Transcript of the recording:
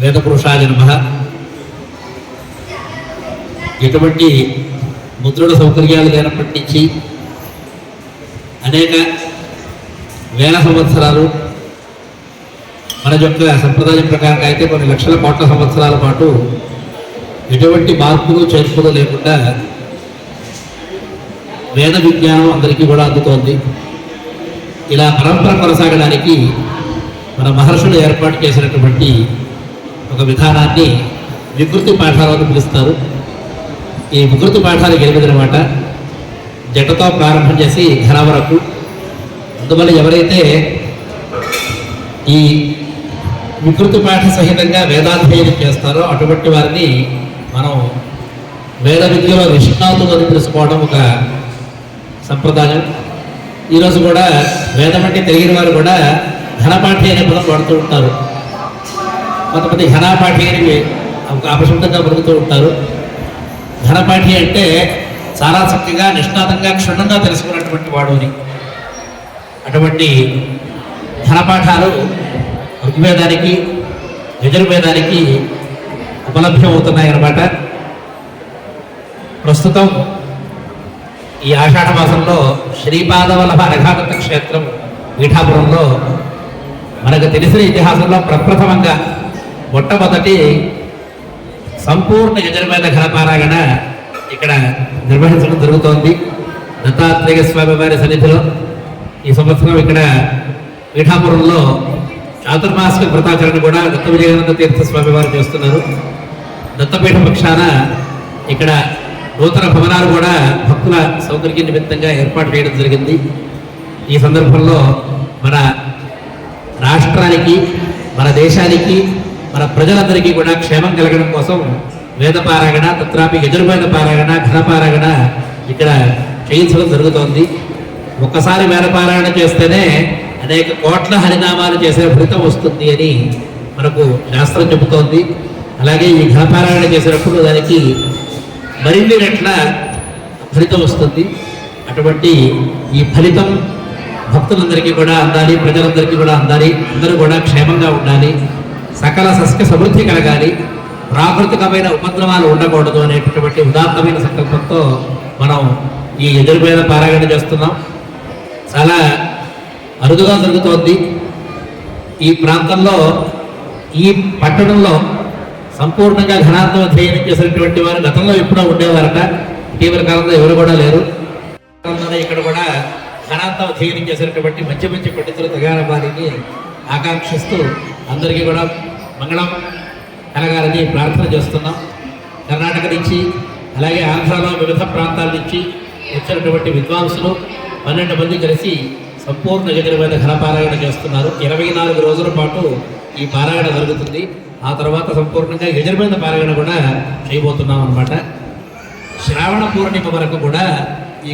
వేదపురుషాయ నమ ఎటువంటి ముద్రుల సౌకర్యాలు లేనప్పటి నుంచి అనేక వేల సంవత్సరాలు మన యొక్క సంప్రదాయం ప్రకారం అయితే కొన్ని లక్షల కోట్ల సంవత్సరాల పాటు ఎటువంటి మార్పులు చేర్పులు లేకుండా వేద విజ్ఞానం అందరికీ కూడా అందుతోంది. ఇలా పరంపర కొనసాగడానికి మన మహర్షులు ఏర్పాటు చేసినటువంటి ఒక విధానాన్ని వికృతి పాఠాలు అని పిలుస్తారు. ఈ వికృతి పాఠాలు ఎనిమిది జటతో ప్రారంభం చేసి ఘన వరకు. అందువల్ల ఎవరైతే ఈ వికృతి పాఠ సహితంగా వేదాధ్యయనం చేస్తారో అటువంటి వారిని మనం వేద విద్యలో నిష్ణాతులు అని తెలుసుకోవడం ఒక సంప్రదాయం. ఈరోజు కూడా వేదం అంటే తెలియని వారు కూడా ఘనపాఠి అనే పదం వాడుతూ ఉంటారు. కొంతమంది ఘనపాఠి అని ఒక అపశబ్దంగా పలుకుతూ ఉంటారు. ఘనపాఠి అంటే చాలా చక్కగా నిష్ణాతంగా క్షుణ్ణంగా తెలుసుకున్నటువంటి వాడు అని. అటువంటి ఘనపాఠాలు ఋగ్వేదానికి యజుర్వేదానికి ఉపలభ్యం అన్నమాట. ప్రస్తుతం ఈ ఆషాఢ మాసంలో శ్రీపాదవల్లభ రఘానంద క్షేత్రం పీఠాపురంలో మనకు తెలిసిన ఇతిహాసంలో ప్రప్రథమంగా మొట్టమొదటి సంపూర్ణ యజుర్వేద ఘనపారాయణ ఇక్కడ నిర్వహించడం జరుగుతోంది. దత్తాత్రేయ స్వామి వారి సన్నిధిలో ఈ సంవత్సరం ఇక్కడ పీఠాపురంలో చాతుర్మాసిక వ్రతాచరణ కూడా దత్త విజయానంద తీర్థ స్వామి వారు చేస్తున్నారు. దత్తపీఠ పక్షాన ఇక్కడ నూతన భవనాలు కూడా భక్తుల సౌకర్య నిమిత్తంగా ఏర్పాటు చేయడం జరిగింది. ఈ సందర్భంలో మన రాష్ట్రానికి మన దేశానికి మన ప్రజలందరికీ కూడా క్షేమం కలగడం కోసం వేద పారాయణ తత్రాపి యజుర్వేద పారాయణ ఘనపారాయణ ఇక్కడ చేయించడం జరుగుతోంది. ఒక్కసారి వేదపారాయణ చేస్తేనే అనేక కోట్ల హరినామాలు చేసే ఫలితం వస్తుంది అని మనకు శాస్త్రం చెబుతోంది. అలాగే ఈ ఘనపారాయణ చేసేటప్పుడు దానికి మరిన్ని రెట్ల ఫలితం వస్తుంది. అటువంటి ఈ ఫలితం భక్తులందరికీ కూడా అందాలి ప్రజలందరికీ కూడా అందాలి అందరూ కూడా క్షేమంగా ఉండాలి సకల సస్య సమృద్ధి కలగాలి ప్రాకృతికమైన ఉపద్రవాలు ఉండకూడదు అనేటటువంటి ఉదాత్తమైన సంకల్పంతో మనం ఈ ఎదురు మీద పారాయణ చేస్తున్నాం. చాలా అరుదుగా జరుగుతోంది. ఈ ప్రాంతంలో ఈ పట్టణంలో సంపూర్ణంగా ఘనార్థం అధ్యయనం చేసినటువంటి వారు గతంలో ఎప్పుడో ఉండేవారట. ఇటీవల కాలంలో ఎవరు కూడా లేరు. ఇక్కడ కూడా ఘనార్థం అధ్యయనం చేసినటువంటి మంచి మంచి పండితులు వారిని ఆకాంక్షిస్తూ అందరికీ కూడా మంగళం కలగాలని ప్రార్థన చేస్తున్నాం. కర్ణాటక నుంచి అలాగే ఆంధ్రాలో వివిధ ప్రాంతాల నుంచి వచ్చినటువంటి విద్వాంసులు పన్నెండు మంది కలిసి సంపూర్ణ యజుర్వేద ఘన పారాయణ చేస్తున్నారు. ఇరవై నాలుగు రోజుల పాటు ఈ పారాయణ జరుగుతుంది. ఆ తర్వాత సంపూర్ణంగా యజుర్వేద పారాయణ కూడా చేయబోతున్నాం అనమాట శ్రావణ పూర్ణిమ వరకు కూడా ఈ